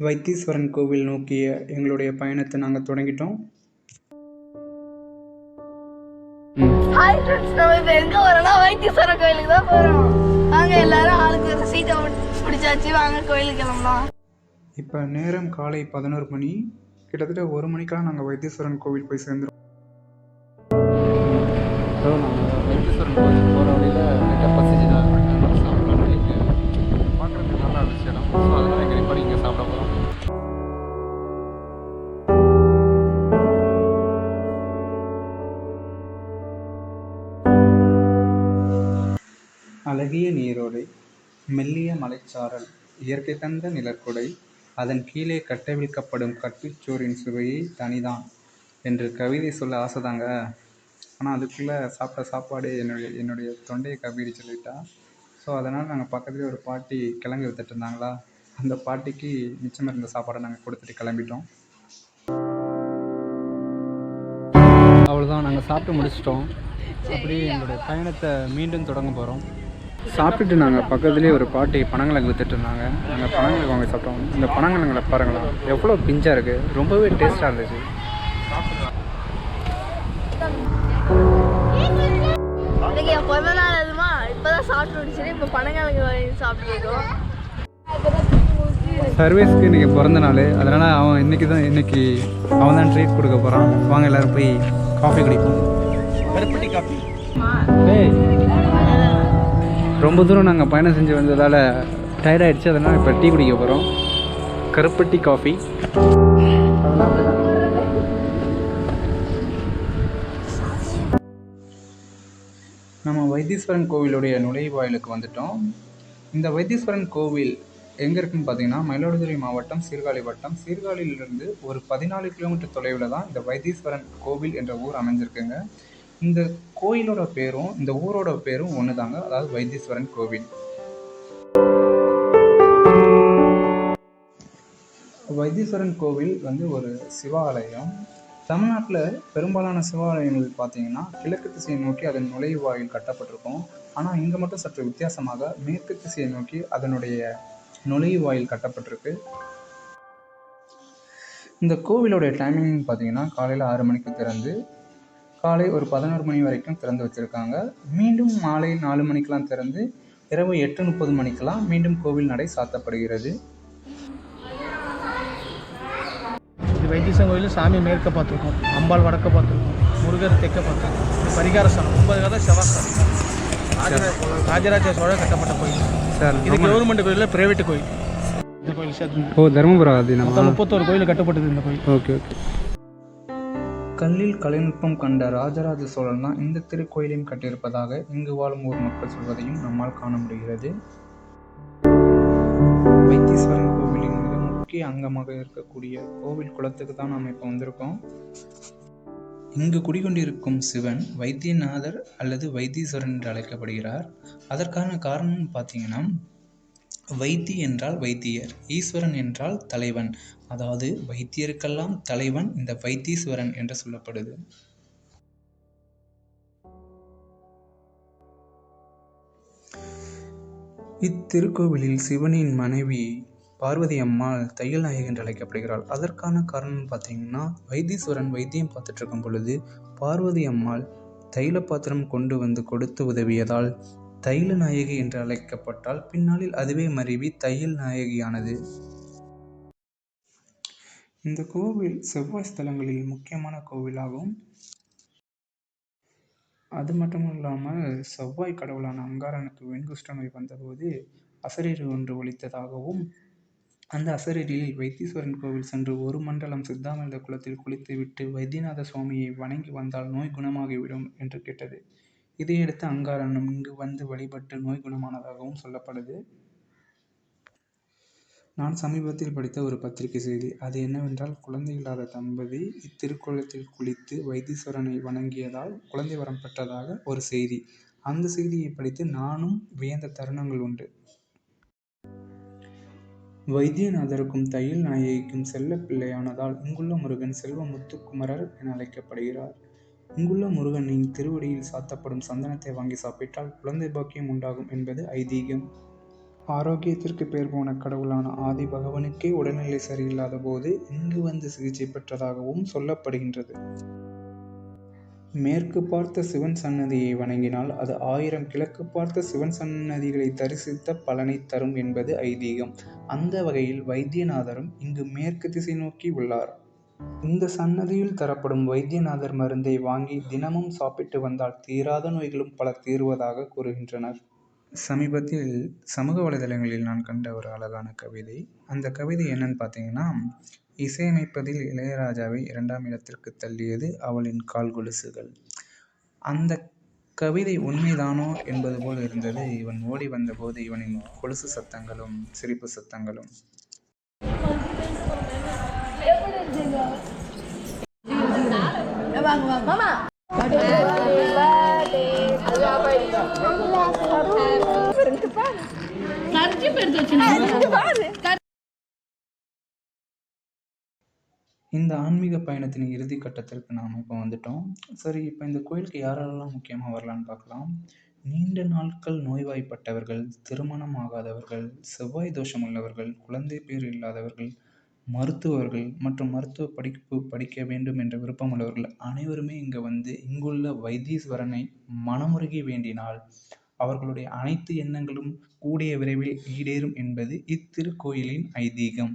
வைத்தீஸ்வரன் கோவில் நோக்கிய எங்களுடைய பயணத்தை நாங்கள் தொடங்கிட்டோம். ஹாய் ஃப்ரெண்ட்ஸ் நம்ம இப்போ எங்கே வரோம்னா வைத்தீஸ்வரர் கோயிலுக்கு தான் போகிறோம் வாங்க எல்லாரும் ஆளுக்கு ஒரு சீட்டை பிடிச்சாச்சு. வாங்க கோயிலுக்கு கிளம்பலாம். இப்போ நேரம் காலை பதினோரு மணி. கிட்டத்தட்ட ஒரு மணிக்கெல்லாம் நாங்கள் வைத்தீஸ்வரன் கோவில் போய் சேர்ந்துருவோம். வைத்தீஸ்வரன் கோயில் அழகிய நீரோடை மெல்லிய மலைச்சாரல் இயற்கை தந்த நிலக்குடை அதன் கீழே கட்டவிழ்க்கப்படும் கட்டுச்சோறின் சுவையே தனிதான் என்று கவிதை சொல்ல ஆசைதாங்க. ஆனால் அதுக்குள்ளே சாப்பிட்ட சாப்பாடு என்னுடைய என்னுடைய தொண்டையை கவ்விடி சொல்லிட்டா. ஸோ அதனால் நாங்கள் பக்கத்துலேயே ஒரு பாட்டி கிழங்கு வித்துட்ருந்தாங்களா அந்த பாட்டிக்கு மிச்சம் இருந்த சாப்பாடை நாங்கள் கொடுத்துட்டு கிளம்பிட்டோம். அவ்வளோதான் நாங்கள் சாப்பிட்டு முடிச்சிட்டோம். அப்படியே எங்களுடைய பயணத்தை மீண்டும் தொடங்க போகிறோம் சாப்பிட்டுட்டு நாங்கள் பக்கத்துலேயே ஒரு பாட்டி பனங்கிழங்கு வித்துட்டு இருந்தாங்க. நாங்கள் பனங்கிழங்கு வாங்கி சாப்பிட்டோம். இந்த பனங்கிழங்குல பாருங்களா எவ்வளோ பிஞ்சாக இருக்குது ரொம்பவே டேஸ்ட்டாக இருந்துச்சு. இன்னைக்கு என் பிறந்த நாள் அதுமா இப்போ தான் சாப்பிட்டு முடிச்சிரு இப்போ பனங்கிழங்கு வாங்கி சாப்பிட்டுருக்கோம் சர்வேஸ்க்கு இன்றைக்கி பிறந்த நாள். அதனால் அவன் இன்றைக்கி தான் இன்றைக்கி அவன் தான் ட்ரீட் கொடுக்க போகிறான் வாங்க எல்லோரும் போய் காஃபி குடிப்போம். கருப்பட்டி காஃபி ரொம்ப தூரம் நாங்கள் பயணம் செஞ்சு வந்ததால் டயர்டாயிடுச்சு அதனால் இப்போ டீ குடிக்க போகிறோம் கருப்பட்டி காஃபி நம்ம வைத்தீஸ்வரன் கோவிலுடைய நுழைவாயிலுக்கு வந்துட்டோம். இந்த வைத்தீஸ்வரன் கோவில் எங்கே இருக்குன்னு பார்த்தீங்கன்னா மயிலாடுதுறை மாவட்டம் சீர்காழி வட்டம். சீர்காழியிலிருந்து ஒரு பதினாலு கிலோமீட்டர் தொலைவில் தான் இந்த வைத்தீஸ்வரன் கோவில் என்ற ஊர் அமைஞ்சிருக்குங்க. இந்த கோயிலோட பேரும் இந்த ஊரோட பேரும் ஒன்று தாங்க அதாவது வைத்தீஸ்வரன் கோவில். வைத்தீஸ்வரன் கோவில் வந்து ஒரு சிவாலயம். தமிழ்நாட்டில் பெரும்பாலான சிவாலயங்கள் பார்த்தீங்கன்னா கிழக்கு திசையை நோக்கி அதன் நுழைவாயில் கட்டப்பட்டிருக்கும். ஆனால் இங்கே மட்டும் சற்று வித்தியாசமாக மேற்கு திசையை நோக்கி அதனுடைய நுழைவாயில் கட்டப்பட்டிருக்கு. இந்த கோவிலோடைய டைமிங் பார்த்தீங்கன்னா காலையில் ஆறு மணிக்கு திறந்து காலை ஒரு பதினோரு மணி வரைக்கும் திறந்து வச்சுருக்காங்க. மீண்டும் மாலை நாலு மணிக்கெலாம் திறந்து இரவு எட்டு முப்பது மணிக்கெலாம் மீண்டும் கோவில் நடை சாத்தப்படுகிறது. இது வைத்தீஸ்வரன் கோயில் சாமி மேற்க பார்த்துருக்கோம். அம்பாள் வடக்க பார்த்துருக்கோம். முருகர் தெற்க பார்த்துருக்கோம். இது பரிகார ஸ்தலம். ஒன்பது கதை செவ்வாஸ்தலம் ராஜராஜ சோழர் கட்டப்பட்ட கோயில். சார் இது கவர்மெண்ட் கோயில் பிரைவேட் கோயில். இந்த கோயில் சேர்த்து ஓ தருமபுரம் அது முப்பத்தோரு கோயில் கட்டப்பட்டது இந்த கோயில். Okay okay. கல்லில் கலைநுட்பம் கண்ட ராஜராஜ சோழன் தான் இந்த திருக்கோயிலையும் கட்டியிருப்பதாக இங்கு வாழும் ஊர் மக்கள் சொல்வதையும் நம்மால் காண முடிகிறது. வைத்தீஸ்வரன் கோவிலின் மிக முக்கிய அங்கமாக இருக்கக்கூடிய கோவில் குளத்துக்கு தான் நாம் இப்போ வந்திருக்கோம். இங்கு குடிகொண்டிருக்கும் சிவன் வைத்தியநாதர் அல்லது வைத்தீஸ்வரன் என்று அழைக்கப்படுகிறார். அதற்கான காரணம் பார்த்தீங்கன்னா வைத்தி என்றால் வைத்தியர் ஈஸ்வரன் என்றால் தலைவன். அதாவது வைத்தியருக்கெல்லாம் தலைவன் இந்த வைத்தீஸ்வரன் என்று சொல்லப்படுது. இத்திருக்கோவிலில் சிவனின் மனைவி பார்வதி அம்மாள் தையல் நாயகி என்று அழைக்கப்படுகிறாள். அதற்கான காரணம் பார்த்தீங்கன்னா வைத்தீஸ்வரன் வைத்தியம் பார்த்துட்டு இருக்கும் பொழுது பார்வதி அம்மாள் தைல பாத்திரம் கொண்டு வந்து கொடுத்து உதவியதால் தைல நாயகி என்று அழைக்கப்பட்டால் பின்னாளில் அதுவே மருவி தையல் நாயகியானது. இந்த கோவில் செவ்வாய் ஸ்தலங்களில் முக்கியமான கோவிலாகும். அது மட்டும் இல்லாமல் செவ்வாய் கடவுளான அங்காரனுக்கு வெண்குஷ்ட நோய் வந்தபோது அசரீர் ஒன்று ஒழித்ததாகவும் அந்த அசரீரில் வைத்தீஸ்வரன் கோவில் சென்று ஒரு மண்டலம் சித்தாமிர்த குளத்தில் குளித்துவிட்டு வைத்தியநாத சுவாமியை வணங்கி வந்தால் நோய் குணமாகிவிடும் என்று கேட்டது. இதையடுத்து அங்காரணம் இங்கு வந்து வழிபட்டு நோய் குணமானதாகவும் சொல்லப்படுது. நான் சமீபத்தில் படித்த ஒரு பத்திரிகை செய்தி. அது என்னவென்றால் குழந்தை இல்லாத தம்பதி இத்திருக்குளத்தில் குளித்து வைத்தீஸ்வரனை வணங்கியதால் குழந்தை வரம் பெற்றதாக ஒரு செய்தி. அந்த செய்தியை படித்து நானும் வியந்த தருணங்கள் உண்டு. வைத்தியநாதருக்கும் தையல் நாயகிக்கும் செல்ல பிள்ளையானதால் இங்குள்ள முருகன் செல்வ முத்துக்குமரர் என அழைக்கப்படுகிறார். இங்குள்ள முருகனின் திருவடியில் சாத்தப்படும் சந்தனத்தை வாங்கி சாப்பிட்டால் குழந்தை பாக்கியம் உண்டாகும் என்பது ஐதீகம். ஆரோக்கியத்திற்கு பேர் போன கடவுளான ஆதி பகவனுக்கே உடல்நிலை சரியில்லாத போது இங்கு வந்து சிகிச்சை பெற்றதாகவும் சொல்லப்படுகின்றது. மேற்கு பார்த்த சிவன் சன்னதியை வணங்கினால் அது ஆயிரம் கிழக்கு பார்த்த சிவன் சன்னதிகளை தரிசித்த பலனை தரும் என்பது ஐதீகம். அந்த வகையில் வைத்தியநாதரும் இங்கு மேற்கு திசை நோக்கி உள்ளார். இந்த சன்னதியில் தரப்படும் வைத்தியநாதர் மருந்தை வாங்கி தினமும் சாப்பிட்டு வந்தால் தீராத நோய்களும் பல தீர்வதாக கூறுகின்றனர். சமீபத்தில் சமூக வலைதளங்களில் நான் கண்ட ஒரு அழகான கவிதை. அந்த கவிதை என்னன்னு பார்த்தீங்கன்னா இசையமைப்பதில் இளையராஜாவை இரண்டாம் இடத்திற்கு தள்ளியது அவளின் கால் கொலுசுகள். அந்த கவிதை உண்மைதானோ என்பது போல் இருந்தது. இவன் ஓடி வந்தபோது இவனின் கொலுசு சத்தங்களும் சிரிப்பு சத்தங்களும். இந்த ஆன்மீக பயணத்தின் இறுதி கட்டத்திற்கு நாம் இப்போ வந்துட்டோம். சரி இப்போ இந்த கோயிலுக்கு யாரெல்லாம் முக்கியமாக வரலான்னு பார்க்கலாம். நீண்ட நாட்கள் நோய்வாய்ப்பட்டவர்கள் திருமணம் ஆகாதவர்கள் செவ்வாய் தோஷம் உள்ளவர்கள் குழந்தை பேர் இல்லாதவர்கள் மருத்துவர்கள் மற்றும் மருத்துவ படிப்பு படிக்க வேண்டும் என்ற விருப்பம் உள்ளவர்கள் அனைவருமே இங்கே வந்து இங்குள்ள வைத்தீஸ்வரனை மனமுருகி வேண்டினால் அவர்களுடைய அனைத்து எண்ணங்களும் கூடிய விரைவில் ஈடேறும் என்பது இத்திருக்கோயிலின் ஐதீகம்.